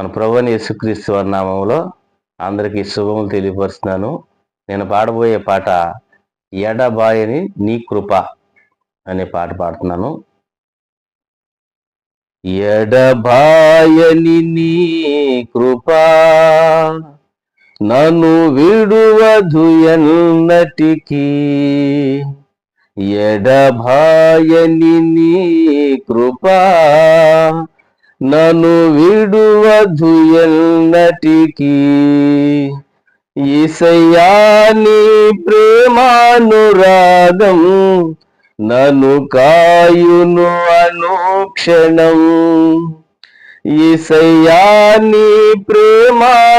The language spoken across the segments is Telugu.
మన ప్రభుని యేసుక్రీస్తు నామంలో అందరికీ శుభములు తెలియపరుస్తున్నాను. నేను పాడబోయే పాట ఎడబాయని నీ కృప అనే పాట పాడుతున్నాను. ఎడబాయని నీ కృప నన్ను విడువధు ఎన్నటికీ. ఎడబాయని నీ కృప నను విడువధు ఎన్నటికీ. ఈసయాని ప్రేమానురాగం నను కాయును అనుక్షణం. ఈసయాని ప్రేమానురాగం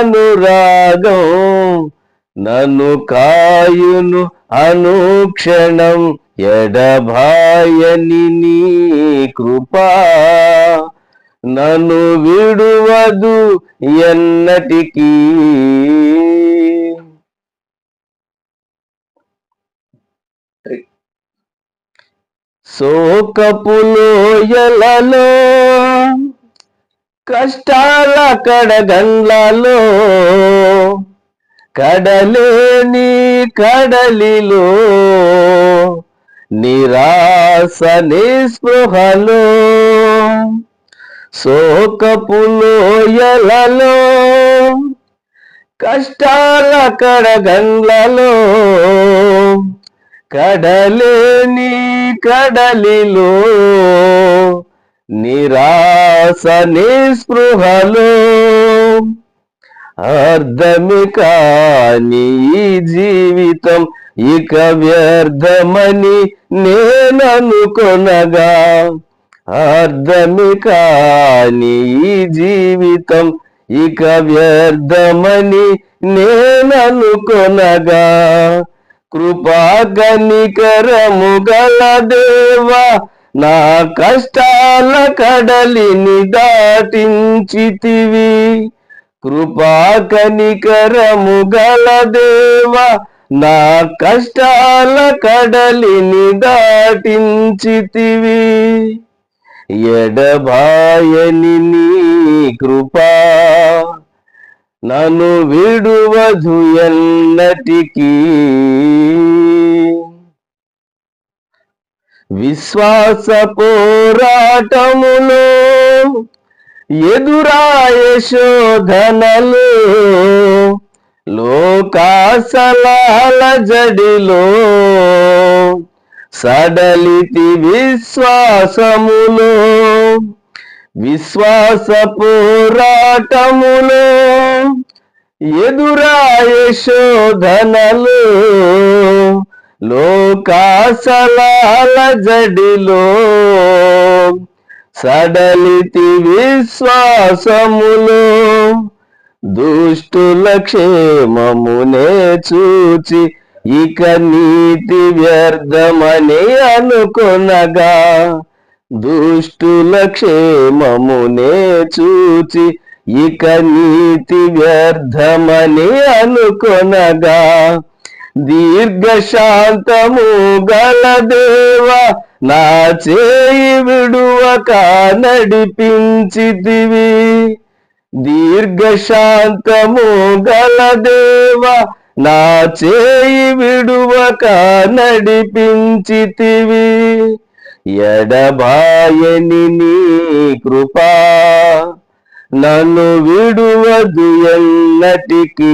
నను కాయును అనుక్షణం. ఎడభాయని నీ కృపా. నన్ను విడువదు ఎన్నటికీ. సోకపులోయలలో కష్టాల కడగండ్లలో కడలేని కడలిలో నిరాశ నిస్పృహలో. శోకపులోయలలో కష్టాల కడగండ్లలో కడలేని కడలిలో నిరాశ నిస్పృహలో అర్ధమి కాని జీవితం ఇక వ్యర్థమని నేననుకొనగా అర్థమి కాని ఈ జీవితం ఇక వ్యర్థమని నేననుకొనగా. కృపా కనికరము గల దేవా నా కష్టాల కడలిని దాటించితివి. కృపా కనికరము గల దేవా నా కష్టాల కడలిని దాటించితివి. ఎడబాయని నీ కృపా. నన్ను విడువధు ఎన్నటికీ. విశ్వాస పోరాటములో ఎదురాయ శోధనలు లోకాసలాల జడిలో సడలితి విశ్వాసములో విశ్వాస పోరాటములో ఎదురాయ శోధనలు లోకాసలాల జడిలో సడలితి విశ్వాసములో దుష్టుల క్షేమమునే చూచి ఇక నీతి వ్యర్థమని అనుకొనగా దుష్టుల క్షేమమునే చూచి ఇక నీతి వ్యర్థమని అనుకొనగా దీర్ఘశాంతము గల దేవ నా చేయి విడువక నడిపించితివి. దీర్ఘశాంతము గల దేవ నా చేయి విడువక నడిపించితివి. ఎడబాయని నీ కృపా. నన్ను విడువదు ఎన్నటికీ